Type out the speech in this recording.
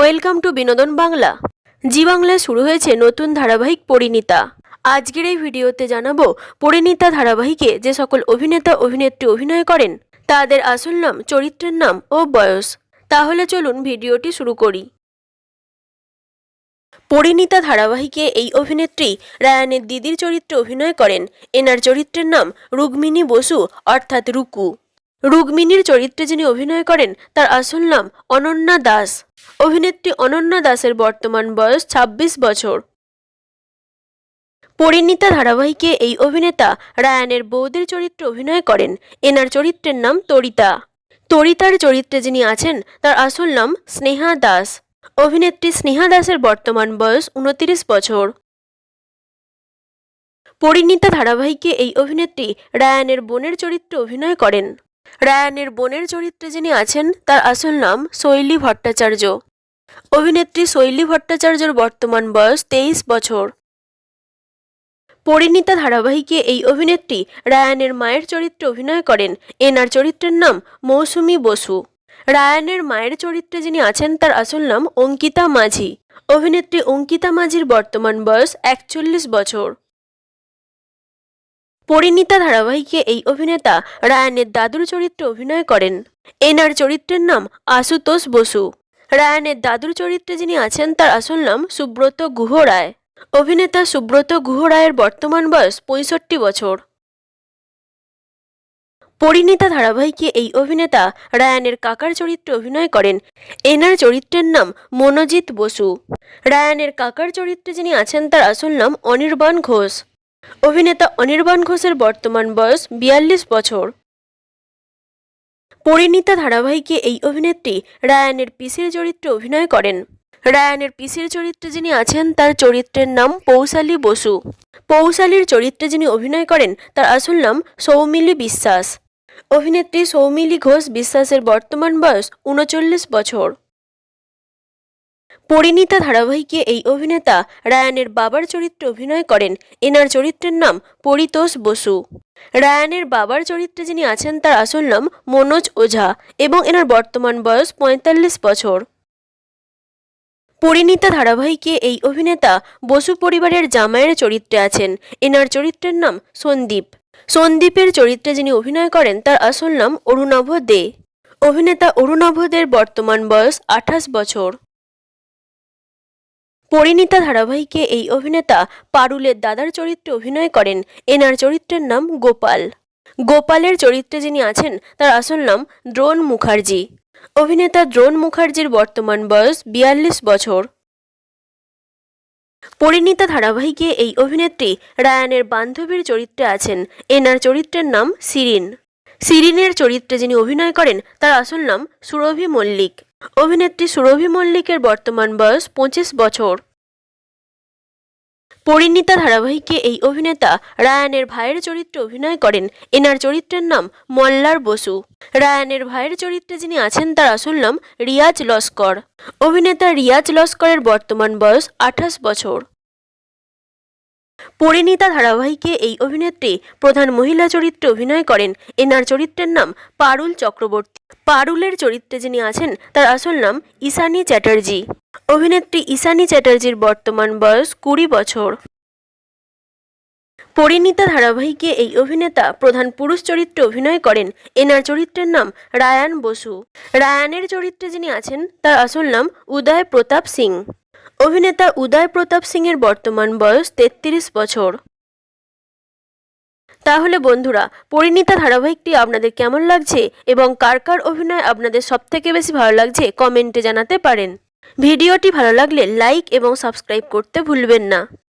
Welcome to বিনোদন বাংলা। জি বাংলায় শুরু হয়েছে নতুন ধারাবাহিক পরিণীতা। আজকের এই ভিডিওতে জানাব পরিণীতা ধারাবাহিকে যে সকল অভিনেতা, অভিনেত্রী অভিনয় করেন, তাদের আসল নাম, চরিত্রের নাম ও বয়স। তাহলে চলুন ভিডিওটি শুরু করি। পরিণীতা ধারাবাহিকে এই অভিনেত্রী রায়ানের দিদির চরিত্রে অভিনয় করেন। এনার চরিত্রের নাম রুক্মিণী বসু, অর্থাৎ রুকু। রুক্মিণীর চরিত্রে যিনি অভিনয় করেন, তার আসল নাম অনন্যা দাস। অভিনেত্রী অনন্যা দাসের বর্তমান বয়স ২৬ বছর। পরিণীতা ধারাবাহিকে এই অভিনেতা রায়ানের বৌদের চরিত্রে অভিনয় করেন। এনার চরিত্রের নাম তরিতা। তরিতার চরিত্রে যিনি আছেন, তার আসল নাম স্নেহা দাস। অভিনেত্রী স্নেহা দাসের বর্তমান বয়স উনতিরিশ বছর। পরিণীতা ধারাবাহিকে এই অভিনেত্রী রায়ানের বোনের চরিত্রে অভিনয় করেন। রায়ানের বোনের চরিত্রে যিনি আছেন, তার আসল নাম শৈলী ভট্টাচার্য। অভিনেত্রী শৈলী ভট্টাচার্যর বর্তমান বয়স তেইশ বছর। পরিণীতা ধারাবাহিকে এই অভিনেত্রী রায়ানের মায়ের চরিত্রে অভিনয় করেন। এনার চরিত্রের নাম মৌসুমী বসু। রায়ানের মায়ের চরিত্রে যিনি আছেন, তার আসল নাম অঙ্কিতা মাঝি। অভিনেত্রী অঙ্কিতা মাঝির বর্তমান বয়স একচল্লিশ বছর। পরিণীতা ধারাবাহিকে এই অভিনেতা রায়ানের দাদুর চরিত্রে অভিনয় করেন। এনার চরিত্রের নাম আশুতোষ বসু। রায়ানের দাদুর চরিত্রে যিনি আছেন, তার আসল নাম সুব্রত গুহ রায়। অভিনেতা সুব্রত গুহ রায়ের বর্তমান বয়স পঁয়ষট্টি বছর। পরিণীতা ধারাবাহিকে এই অভিনেতা রায়ানের কাকার চরিত্রে অভিনয় করেন। এনার চরিত্রের নাম মনোজিৎ বসু। রায়ানের কাকার চরিত্রে যিনি আছেন, তার আসল নাম অনির্বাণ ঘোষ। অভিনেতা অনির্বাণ ঘোষের বর্তমান বয়স বিয়াল্লিশ বছর। পরিণীতা ধারাবাহিকে এই অভিনেত্রী রায়ানের পিসির চরিত্রে অভিনয় করেন। রায়ানের পিসির চরিত্রে যিনি আছেন, তার চরিত্রের নাম পৌশালী বসু। পৌশালীর চরিত্রে যিনি অভিনয় করেন, তার আসল নাম সৌমিলি বিশ্বাস। অভিনেত্রী সৌমিলি ঘোষ বিশ্বাসের বর্তমান বয়স উনচল্লিশ বছর। পরিণীতা ধারাবাহিকে এই অভিনেতা রায়ানের বাবার চরিত্রে অভিনয় করেন। এনার চরিত্রের নাম পরিতোষ বসু। রায়ানের বাবার চরিত্রে যিনি আছেন তার আসল নাম মনোজ ওঝা এবং এনার বর্তমান বয়স পঁয়তাল্লিশ বছর। পরিণীতা ধারাবাহিকে এই অভিনেতা বসু পরিবারের জামাইয়ের চরিত্রে আছেন। এনার চরিত্রের নাম সন্দীপ। সন্দীপের চরিত্রে যিনি অভিনয় করেন তার আসল নাম অরুণাভ দে। অভিনেতা অরুণাভ দের বর্তমান বয়স আঠাশ বছর। পরিণীতা ধারাবাহিকে এই অভিনেতা পারুলের দাদার চরিত্রে অভিনয় করেন। এনার চরিত্রের নাম গোপাল। গোপালের চরিত্রে যিনি আছেন, তার আসল নাম দ্রোণ মুখার্জি। অভিনেতা দ্রোণ মুখার্জির বর্তমান বয়স বিয়াল্লিশ বছর। পরিণীতা ধারাবাহিকে এই অভিনেত্রী রায়ানের বান্ধবীর চরিত্রে আছেন। এনার চরিত্রের নাম সিরিন সিরিনের চরিত্রে যিনি অভিনয় করেন, তার আসল নাম সুরভি মল্লিক। অভিনেত্রী সুরভি মল্লিকের বর্তমান বয়স পঁচিশ বছর। পরিণীতা ধারাবাহিকে এই অভিনেতা রায়ানের ভাইয়ের চরিত্রে অভিনয় করেন। এনার চরিত্রের নাম মল্লার বসু। রায়ানের ভাইয়ের চরিত্রে যিনি আছেন তার আসল নাম রিয়াজ লস্কর। অভিনেতা রিয়াজ লস্করের বর্তমান বয়স আঠাশ বছর। পরিণীতা ধারাবাহিকে এই অভিনেত্রী প্রধান মহিলা চরিত্রে অভিনয় করেন। এনার চরিত্রের নাম পারুল চক্রবর্তী। পারুলের চরিত্রে যিনি আছেন, তার আসল নাম ঈশানী চ্যাটার্জি। অভিনেত্রী ঈশানী চ্যাটার্জির বর্তমান বয়স কুড়ি বছর। পরিণীতা ধারাবাহিকে এই অভিনেতা প্রধান পুরুষ চরিত্রে অভিনয় করেন। এনার চরিত্রের নাম রায়ান বসু। রায়ানের চরিত্রে যিনি আছেন, তার আসল নাম উদয় প্রতাপ সিং। অভিনেতা উদয় প্রতাপ সিংয়ের বর্তমান বয়স তেত্রিশ বছর। তাহলে বন্ধুরা, পরিণীতা ধারাবাহিকটি আপনাদের কেমন লাগছে এবং কার কার অভিনয় আপনাদের সবথেকে বেশি ভালো লাগছে কমেন্টে জানাতে পারেন। ভিডিওটি ভালো লাগলে লাইক এবং সাবস্ক্রাইব করতে ভুলবেন না।